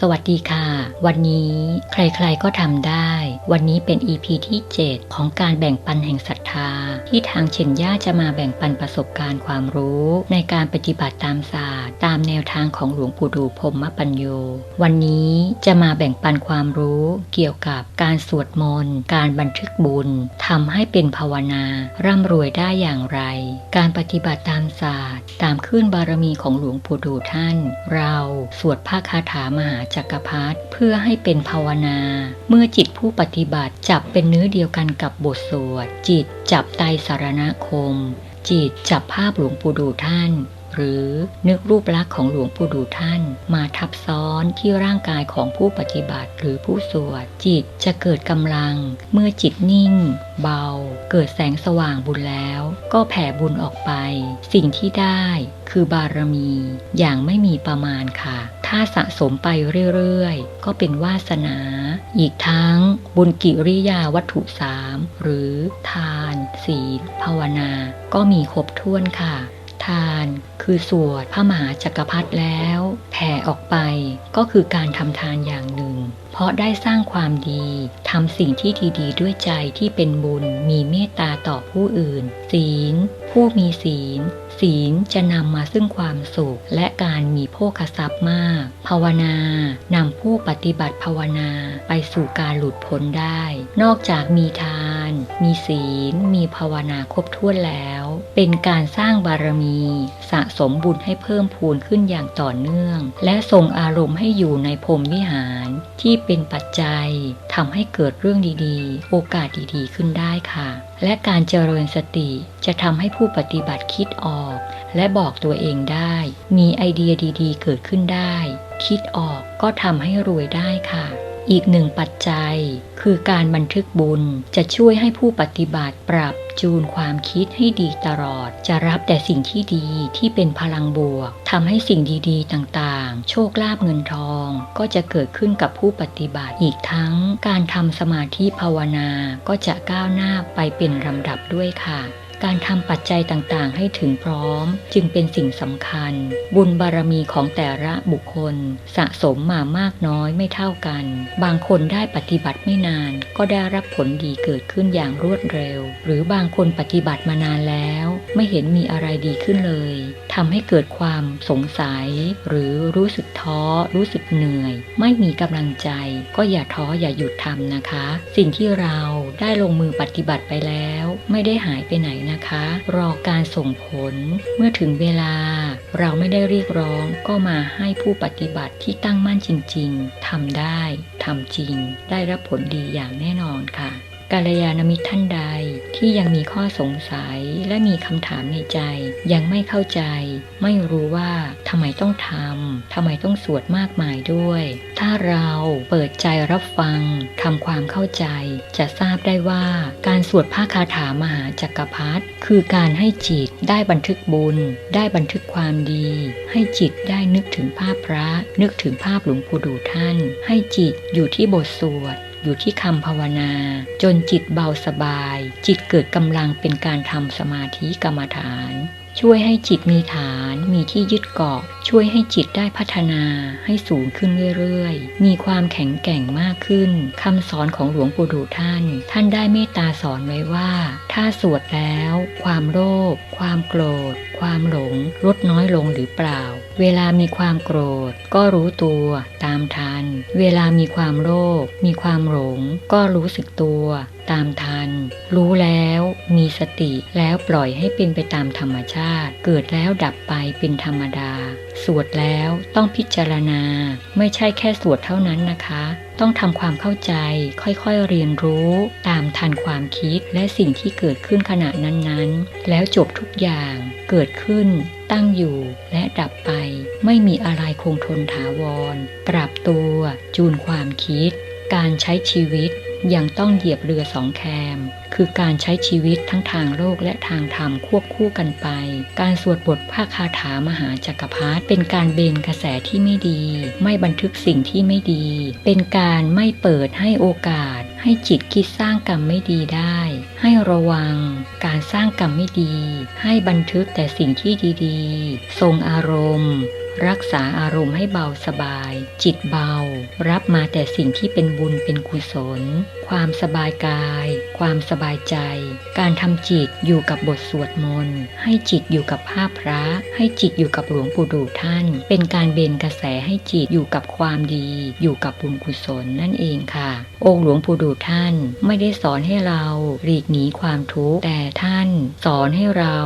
สวัสดีค่ะ วันนี้ใครๆก็ทำได้ วันนี้เป็น EP ีที่ 7 ของการแบ่งปันแห่งศรัทธา ที่ทางเชนย่าจะมาแบ่งปันประสบการณ์ความรู้ ในการปฏิบัติตามศาสตร์ ตามแนวทางของหลวงปู่ดูพรมปัญโย วันนี้จะมาแบ่งปันความรู้เกี่ยวกับการสวดมนต์การบันทึกบุญทำให้เป็นภาวนา ร่ำรวยได้อย่างไร การปฏิบัติตามศาสตร์ ตามขึ้นบารมีของหลวงปู่ดูท่าน เราสวดพระคาถามหาจักรพรรดิเพื่อื่อให้เป็นภาวนา เมื่อจิตผู้ปฏิบัติจับเป็นเนื้อเดียวกันกับบทสวด จิตจับไตสารณคม จิตจับภาพหลวงปู่ดูท่าน หรือนึกรูปลักษณ์ของหลวงปู่ดูท่าน มาทับซ้อนที่ร่างกายของผู้ปฏิบัติหรือผู้สวด จิตจะเกิดกำลัง เมื่อจิตนิ่ง เบา เกิดแสงสว่างบุญแล้ว ก็แผ่บุญออกไป สิ่งที่ได้คือบารมีอย่างไม่มีประมาณค่ะ ถ้าสะสมไปเรื่อยๆ ก็เป็นวาสนา อีกทั้งบุญกิริยาวัตถุสามหรือทาน ศีล ภาวนา ก็มีครบถ้วนค่ะ ทาน คือสวดพระมหาจักรพรรดิแล้ว แผ่ออกไปก็คือการทำทานอย่างหนึ่ง เพราะได้สร้างความดีทำสิ่งที่ดีๆ ด้วยใจที่เป็นบุญมีเมตตาต่อผู้อื่น ศีล ผู้มีศีล ศีลจะนำมาซึ่งความสุข และการมีโภคทรัพย์มาก ภาวนานำผู้ปฏิบัติภาวนาไปสู่การหลุดพ้นได้ นอกจากมีทาน มีศีล มีภาวนาครบถ้วนแล้ว เป็นการสร้างบารมี สะสมบุญให้เพิ่มพูนขึ้นอย่างต่อเนื่อง และทรงอารมณ์ให้อยู่ในพรมวิหาร ที่เป็นปัจจัยทำให้เกิดเรื่องดีๆ โอกาสดีๆ ขึ้นได้ค่ะ และการเจริญสติจะทำให้ผู้ปฏิบัติคิดออก และบอกตัวเองได้ มีไอเดียดีๆ เกิดขึ้นได้ คิดออกก็ทำให้รวยได้ค่ะ อีกหนึ่งปัจจัย คือการบันทึกบุญจะช่วยให้ผู้ปฏิบัติปรับจูนความคิดให้ดีตลอด จะรับแต่สิ่งที่ดีที่เป็นพลังบวกทำให้สิ่งดีๆต่างๆ โชคลาภเงินทอง ก็จะเกิดขึ้นกับผู้ปฏิบัติอีกทั้ง การทำสมาธิภาวนาก็จะก้าวหน้าไปเป็นลำดับด้วยค่ะ การทำปัจจัยต่างๆ ให้ถึงพร้อม จึงเป็นสิ่งสำคัญ บุญบารมีของแต่ละบุคคล สะสมมามากน้อยไม่เท่ากัน บางคนได้ปฏิบัติไม่นาน ก็ได้รับผลดีเกิดขึ้นอย่างรวดเร็ว หรือบางคนปฏิบัติมานานแล้ว ไม่เห็นมีอะไรดีขึ้นเลยทำให้เกิดความสงสัย หรือรู้สึกท้อ รู้สึกเหนื่อย ไม่มีกำลังใจ ก็อย่าท้ออย่าหยุดทำนะคะ สิ่งที่เราได้ลงมือปฏิบัติไปแล้ว ไม่ได้หายไปไหนนะคะ รอการส่งผล เมื่อถึงเวลา เราไม่ได้เรียกร้องก็มาให้ผู้ปฏิบัติที่ตั้งมั่นจริง ๆทำได้ทำจริง ได้รับผลดีอย่างแน่นอนค่ะ กาลยานมิตรท่านใดที่ยังมีข้อสงสัยและมีคำถามในใจ ยังไม่เข้าใจ ไม่รู้ว่าทำไมต้องทำทำไมต้องสวดมากมายด้วย ถ้าเราเปิดใจรับฟังทำความเข้าใจ จะทราบได้ว่าการสวดพระคาถามหาจักรพรรดิคือการให้จิตได้บันทึกบุญ ได้บันทึกความดี ให้จิตได้นึกถึงภาพพระ นึกถึงภาพหลวงปู่ดูท่าน ให้จิตอยู่ที่บทสวด อยู่ที่คำภาวนา จนจิตเบาสบาย จิตเกิดกำลังเป็นการทำสมาธิกรรมฐาน ช่วยให้จิตมีฐานมีที่ยึดเกาะ ช่วยให้จิตได้พัฒนาให้สูงขึ้นเรื่อยๆ มีความแข็งแกร่งมากขึ้นคำสอนของหลวงปู่ดูท่าน ท่านได้เมตตาสอนไว้ว่า ถ้าสวดแล้ว ความโลภความโกรธ ความหลง ลดน้อยลงหรือเปล่า เวลามีความโกรธ ก็รู้ตัวตามทัน เวลามีความโลภมีความหลง ก็รู้สึกตัว ตามทัน รู้แล้วมีสติแล้วปล่อยให้เป็นไปตามธรรมชาติ เกิดแล้วดับไปเป็นธรรมดา สวดแล้วต้องพิจารณา ไม่ใช่แค่สวดเท่านั้นนะคะ ต้องทำความเข้าใจ ค่อยๆเรียนรู้ ตามทันความคิดและสิ่งที่เกิดขึ้นขณะนั้นๆ แล้วจบทุกอย่างเกิดขึ้น ตั้งอยู่และดับไป ไม่มีอะไรคงทนถาวร ปรับตัว จูนความคิด การใช้ชีวิต ยังต้องเหยียบเรือสองแคม คือการใช้ชีวิตทั้งทางโลกและทางธรรมควบคู่กันไป การสวดบทพระคาถามหาจักรพรรดิเป็นการเบนกระแสที่ไม่ดี ไม่บันทึกสิ่งที่ไม่ดี เป็นการไม่เปิดให้โอกาส ให้จิตคิดสร้างกรรมไม่ดีได้ ให้ระวัง การสร้างกรรมไม่ดี ให้บันทึกแต่สิ่งที่ดีๆ ทรงอารมณ์ รักษาอารมณ์ให้เบาสบาย จิตเบา รับมาแต่สิ่งที่เป็นบุญเป็นกุศล ความสบายกาย ความสบายใจ การทำจิตอยู่กับบทสวดมนต์ให้จิตอยู่กับภาพพระ ให้จิตอยู่กับหลวงปู่ดูท่าน เป็นการเบนกระแสให้จิตอยู่กับความดี อยู่กับบุญกุศลนั่นเองค่ะ องค์หลวงปู่ดูท่านไม่ได้สอนให้เราหลีกหนีความทุกข์แต่ท่าน สอนให้เรา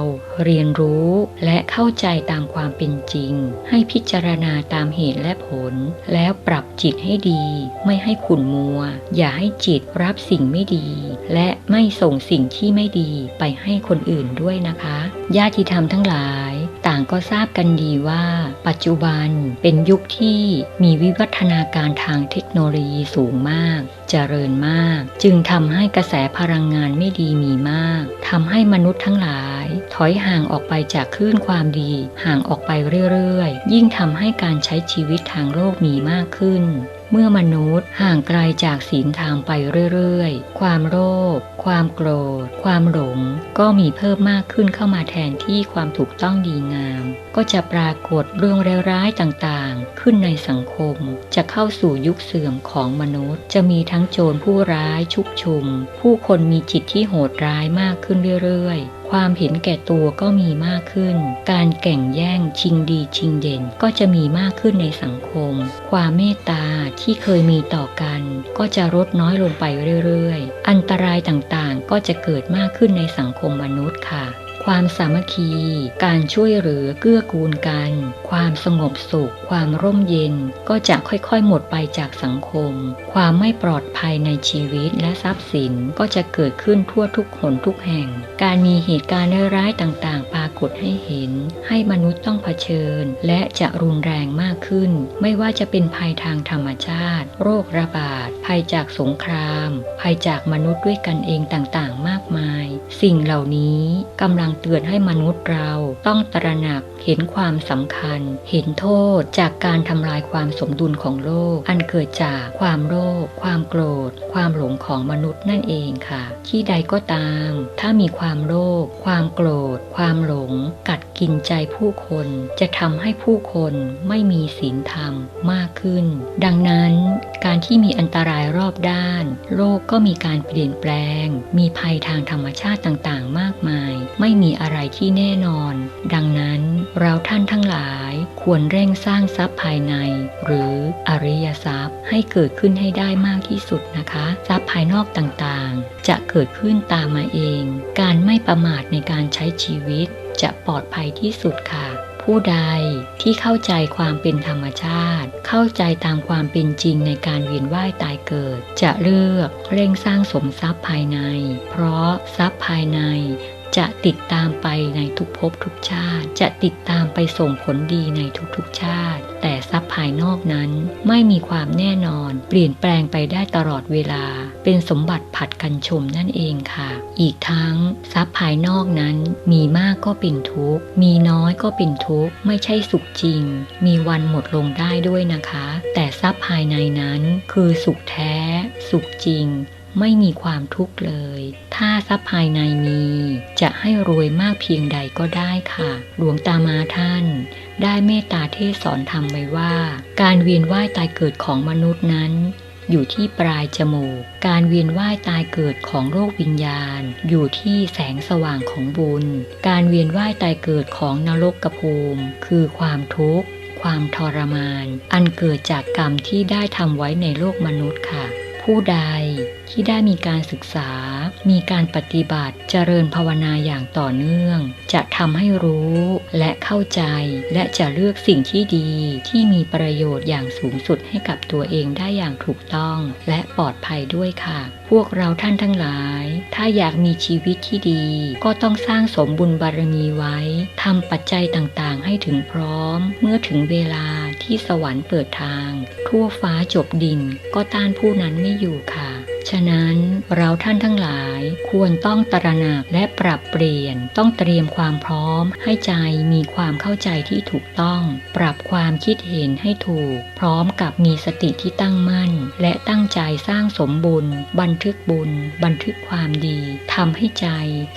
เรียนรู้และเข้าใจตามความเป็นจริง ให้พิจารณาตามเหตุและผล แล้วปรับจิตให้ดี ไม่ให้ขุ่นมัว อย่าให้จิตรับสิ่งไม่ดี และไม่ส่งสิ่งที่ไม่ดีไปให้คนอื่นด้วยนะคะญาติธรรมทั้งหลาย ต่างก็ทราบกันดีว่า ปัจจุบันเป็นยุคที่มีวิวัฒนาการทางเทคโนโลยีสูงมากเจริญมาก จึงทำให้กระแสพลังงานไม่ดีมีมากทำให้มนุษย์ทั้งหลาย ถอยห่างออกไปจากคลื่นความดี ห่างออกไปเรื่อยๆ ยิ่งทำให้การใช้ชีวิตทางโลกมีมากขึ้น เมื่อมนุษย์ห่างไกลจากศีลธรรมไปเรื่อยๆ ความโลภ ความโกรธ ความหลง ก็มีเพิ่มมากขึ้นเข้ามาแทนที่ความถูกต้องดีงาม ก็จะปรากฏเรื่องร้ายๆต่างๆ ขึ้นในสังคม จะเข้าสู่ยุคเสื่อมของมนุษย์ จะมีทั้งโจรผู้ร้ายชุกชุม ผู้คนมีจิตที่โหดร้ายมากขึ้นเรื่อยๆ ความเห็นแก่ตัวก็มีมากขึ้น การแข่งแย่งชิงดีชิงเด่นก็จะมีมากขึ้นในสังคม ความเมตตาที่เคยมีต่อกัน ก็จะลดน้อยลงไปเรื่อยๆ อันตรายต่างๆก็จะเกิดมากขึ้นในสังคมมนุษย์ค่ะ ความสามัคคี การช่วยเหลือเกื้อกูลกัน ความสงบสุข ความร่มเย็นก็จะค่อยๆ หมดไปจากสังคม ความไม่ปลอดภัยในชีวิตและทรัพย์สินก็จะเกิดขึ้นทั่วทุกหนทุกแห่ง การมีเหตุการณ์ร้ายๆต่างๆ ปรากฏให้เห็น ให้มนุษย์ต้องเผชิญ และจะรุนแรงมากขึ้น ไม่ว่าจะเป็นภัยทางธรรมชาติ โรคระบาด ภัยจากสงคราม ภัยจากมนุษย์ด้วยกันเองต่างๆ มากมาย สิ่งเหล่านี้กำลังเตือนให้มนุษย์เราต้องตระหนักเห็นความสำคัญ เห็นโทษจากการทำลายความสมดุลของโลก อันเกิดจากความโลภความโกรธ ความหลงของมนุษย์นั่นเองค่ะ ที่ใดก็ตาม ถ้ามีความโลภความโกรธ ความหลง กัด กินใจผู้คนจะทำให้ผู้คนไม่มีศีลธรรมมากขึ้น ดังนั้นการที่มีอันตรายรอบด้าน โลกก็มีการเปลี่ยนแปลง มีภัยทางธรรมชาติต่างๆ มากมาย ไม่มีอะไรที่แน่นอน ดังนั้นเราท่านทั้งหลายควรเร่งสร้างทรัพย์ภายใน หรืออริยทรัพย์ให้เกิดขึ้นให้ได้มากที่สุดนะคะ ทรัพย์ภายนอกต่างๆ จะเกิดขึ้นตามมาเอง การไม่ประมาทในการใช้ชีวิต จะปลอดภัยที่สุดค่ะ ผู้ใดที่เข้าใจความเป็นธรรมชาติ เข้าใจตามความเป็นจริงในการเวียนว่ายตายเกิด จะเลือกเร่งสร้างสมทรัพย์ภายใน เพราะทรัพย์ภายใน จะติดตามไปในทุกภพทุกชาติ จะติดตามไปส่งผลดีในทุกๆชาติ แต่ทรัพย์ภายนอกนั้นไม่มีความแน่นอน เปลี่ยนแปลงไปได้ตลอดเวลา เป็นสมบัติผัดกันชมนั่นเองค่ะ อีกทั้งทรัพย์ภายนอกนั้น มีมากก็เป็นทุกข์ มีน้อยก็เป็นทุกข์ ไม่ใช่สุขจริง มีวันหมดลงได้ด้วยนะคะ แต่ทรัพย์ภายในนั้นคือสุขแท้ สุขจริง ไม่มีความทุกข์เลย ถ้าทรัพย์ภายในมี จะให้รวยมากเพียงใดก็ได้ค่ะ หลวงตามาท่าน ได้เมตตาเทศสอนธรรมไว้ว่า การเวียนว่ายตายเกิดของมนุษย์นั้น อยู่ที่ปลายจมูก การเวียนว่ายตายเกิดของโลกวิญญาณ อยู่ที่แสงสว่างของบุญ การเวียนว่ายตายเกิดของนรกกระภูมิ คือความทุกข์ความทรมาน อันเกิดจากกรรมที่ได้ทำไว้ในโลกมนุษย์ค่ะ ผู้ใดที่ได้มีการศึกษา มีการปฏิบัติเจริญภาวนาอย่างต่อเนื่อง จะทำให้รู้และเข้าใจและจะเลือกสิ่งที่ดีที่มีประโยชน์อย่างสูงสุดให้กับตัวเองได้อย่างถูกต้อง และปลอดภัยด้วยค่ะ พวกเราท่านทั้งหลาย ถ้าอยากมีชีวิตที่ดี ก็ต้องสร้างสมบุญบารมีไว้ทำปัจจัยต่างๆ ให้ถึงพร้อม เมื่อถึงเวลา ที่สวรรค์เปิดทาง ทั่วฟ้าจบดินก็ต้านผู้นั้นไม่อยู่ค่ะ ฉะนั้นเราท่านทั้งหลายควรต้องตระหนักและปรับเปลี่ยนต้องเตรียมความพร้อม ให้ใจมีความเข้าใจที่ถูกต้อง ปรับความคิดเห็นให้ถูก พร้อมกับมีสติที่ตั้งมั่น และตั้งใจสร้างสมบุญ บันทึกบุญ บันทึกความดีทำให้ใจ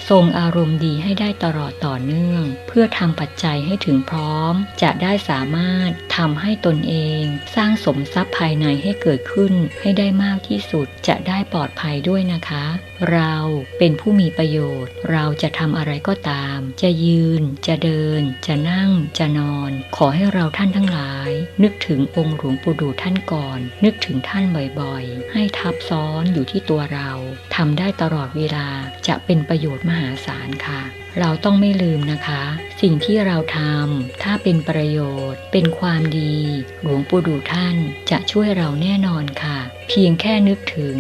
ทรงอารมณ์ดีให้ได้ตลอดต่อเนื่อง เพื่อทำปัจจัยให้ถึงพร้อม จะได้สามารถทำให้ตนเอง สร้างสมทรัพย์ภายในให้เกิดขึ้นให้ได้มากที่สุดจะได้ได้ปลอดภัยด้วยนะคะ เราเป็นผู้มีประโยชน์ เราจะทำอะไรก็ตาม จะยืน จะเดิน จะนั่ง จะนอน ขอให้เราท่านทั้งหลาย นึกถึงองค์หลวงปู่ดูท่านก่อน นึกถึงท่านบ่อยๆ ให้ทับซ้อนอยู่ที่ตัวเราทำได้ตลอดเวลาจะเป็นประโยชน์มหาศาลค่ะ เราต้องไม่ลืมนะคะ สิ่งที่เราทำถ้าเป็นประโยชน์ เป็นความดี หลวงปู่ดูท่านจะช่วยเราแน่นอนค่ะ เพียงแค่นึกถึง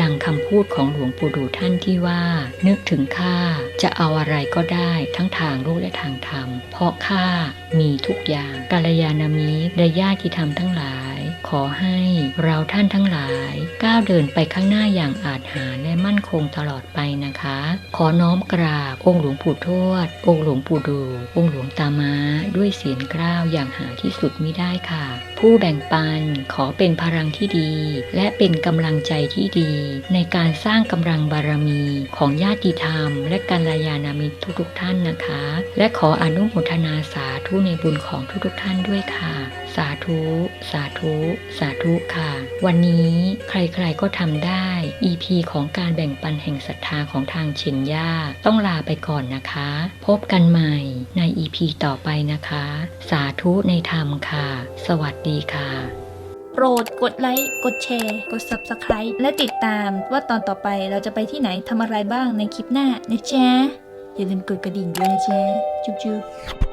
ดังคำพูดของหลวงปู่ดูท่านที่ว่า นึกถึงข้าจะเอาอะไรก็ได้ทั้งทางโลกและทางธรรม เพราะข้ามีทุกอย่างกาลยานามิและญาติธรรมทั้งหลาย อให้เราท่านทั้งหลายก้าวเดินไปข้างหน้าอย่างอาจหาและมั่นคงตลอดไปนะคะ ขอน้อมกราบองค์หลวงปู่ทวด องค์หลวงปู่ดู องค์หลวงตามาด้วยเสียงกล้าวอย่างหาที่สุดมิได้ค่ะ ผู้แบ่งปันขอเป็นพลังที่ดี และเป็นกำลังใจที่ดี ในการสร้างกำลังบารมีของญาติธรรม และกัลยาณมิตรทุกๆท่านนะคะ และขออนุโมทนาสา ธุในบุญของทุกๆท่านด้วยค่ะ สาธุ สาธุ สาธุค่ะ วันนี้ใครๆก็ทำได้ EP ของการแบ่งปันแห่งศรัทธาของทางเชนย่าต้องลาไปก่อนนะคะ พบกันใหม่ใน EP ต่อไปนะคะ สาธุในธรรมค่ะ สวัสดีค่ะโปรดกดไลค์ กดแชร์ กด Subscribe และติดตามว่าตอนต่อไปเราจะไปที่ไหนทำอะไรบ้างในคลิปหน้านะจ๊ะ อย่าลืมกดกระดิ่งด้วยนะจ๊ะ จุ๊บ